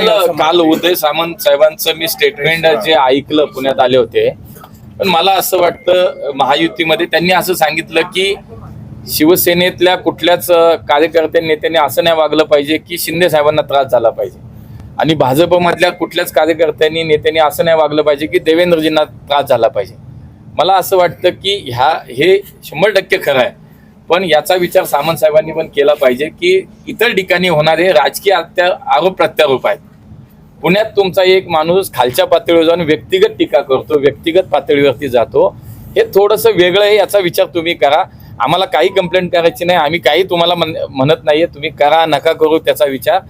काल काल उदय सामंत साहेबांचं मी स्टेटमेंट जे ऐकलं पुण्यात आले होते. पण मला असं वाटतं महायुतीमध्ये त्यांनी असं सांगितलं की शिवसेनेतल्या कुठल्याच कार्यकर्त्या नेत्यांनी असं नाही वागलं पाहिजे की शिंदे साहेबांना त्रास झाला पाहिजे. आणि भाजपमधल्या कुठल्याच कार्यकर्त्यांनी नेत्यांनी असं नाही वागलं पाहिजे की देवेंद्रजींना त्रास झाला पाहिजे. मला असं वाटतं की ह्या हे शंभर टक्के खरं आहे. पण याचा विचार सामंत साहेबांनी पण केला पाहिजे की इतर ठिकाणी होणारे राजकीय आरोप प्रत्यारोप आहेत. पुण्यात तुमचा एक माणूस खालच्या पातळीवर जाऊन व्यक्तिगत टीका करतो व्यक्तिगत पातळीवरती जातो. हे थोडंसं वेगळं आहे याचा विचार तुम्ही करा. आम्हाला काही कंप्लेंट करायची नाही आम्ही काही तुम्हाला म्हण- म्हणत नाहीये तुम्ही करा नका करू त्याचा विचार.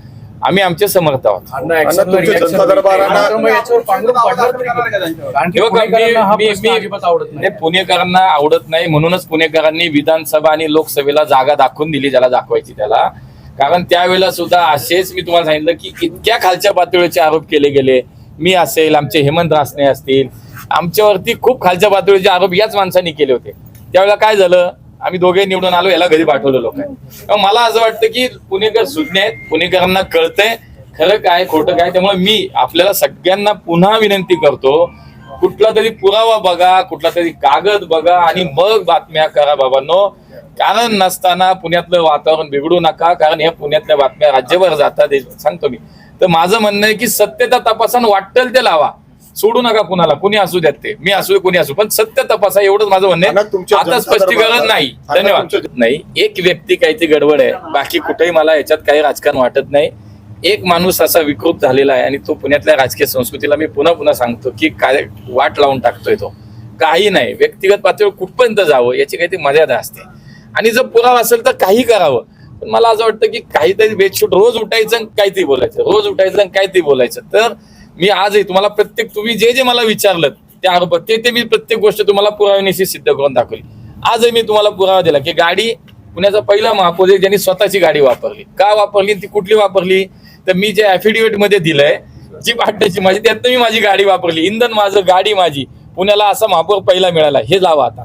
आम्ही आमचे समर्थ आहोत. पुणेकरांना आवडत नाही म्हणूनच पुणेकरांनी विधानसभा आणि लोकसभेला जागा दाखवून दिली ज्याला दाखवायची त्याला. कारण त्यावेळेला सुद्धा असेच मी तुम्हाला सांगितलं की इतक्या खालच्या पातळीचे आरोप केले गेले. मी असेल आमचे हेमंत रासने असतील आमच्यावरती खूप खालच्या पातळीचे आरोप याच माणसांनी केले होते. त्यावेळेला काय झालं? आम्ही दोघे निवडून आलो याला घरी पाठवलं लोकांनी. मला असं वाटतं की पुणेकर सुज्ञ आहेत पुणेकरांना कळतंय खरं काय खोटं काय त्यामुळे मी आपल्याला सगळ्यांना पुन्हा विनंती करतो कुठला तरी पुरावा बघा कुठला तरी कागद बघा आणि मग बातम्या करा बाबांनो कारण नसताना पुण्यातलं वातावरण बिघडू नका कारण या पुण्यातल्या बातम्या राज्यभर जातात सांगतो मी. तर माझं म्हणणं आहे की सत्यता तपासून वाटेल ते लावा. सोडू नका कुणाला कुणी असू द्यात ते. मी असू कुणी असू पण सत्य तपासा एवढंच माझं म्हणणं आहे. आता स्पष्टीकरण नाही. धन्यवाद. नाही एक व्यक्ती काहीतरी गडबड आहे. बाकी कुठेही मला याच्यात काही राजकारण वाटत नाही. एक माणूस असा विकृत झालेला आहे आणि तो पुण्यातल्या राजकीय संस्कृतीला मी पुन्हा पुन्हा सांगतो की काय वाट लावून टाकतोय तो. काही नाही. व्यक्तिगत पातळीवर कुठपर्यंत जावं याची काहीतरी मर्यादा असते. आणि जर पुरावा असेल तर काही करावं. पण मला असं वाटतं की काहीतरी बेडशूट रोज उठायचं आणि काहीतरी बोलायचं. रोज उठायचं आणि काहीतरी बोलायचं. तर मी आजही तुम्हाला प्रत्येक तुम्ही जे जे मला विचारलं त्या आरोप ते ते मी प्रत्येक गोष्ट तुम्हाला पुराव्यानिशी सिद्ध करून दाखवली. आजही मी तुम्हाला पुरावा दिला की गाडी पुण्याचा पहिला महापौर ज्यांनी स्वतःची गाडी वापरली. का वापरली ती कुठली वापरली? तर मी जे affidavit मध्ये दिलंय जी वाटायची माझी त्यात मी माझी गाडी वापरली. इंधन माझं गाडी माझी. पुण्याला असा महापौर पहिला मिळाला. हे लावा आता.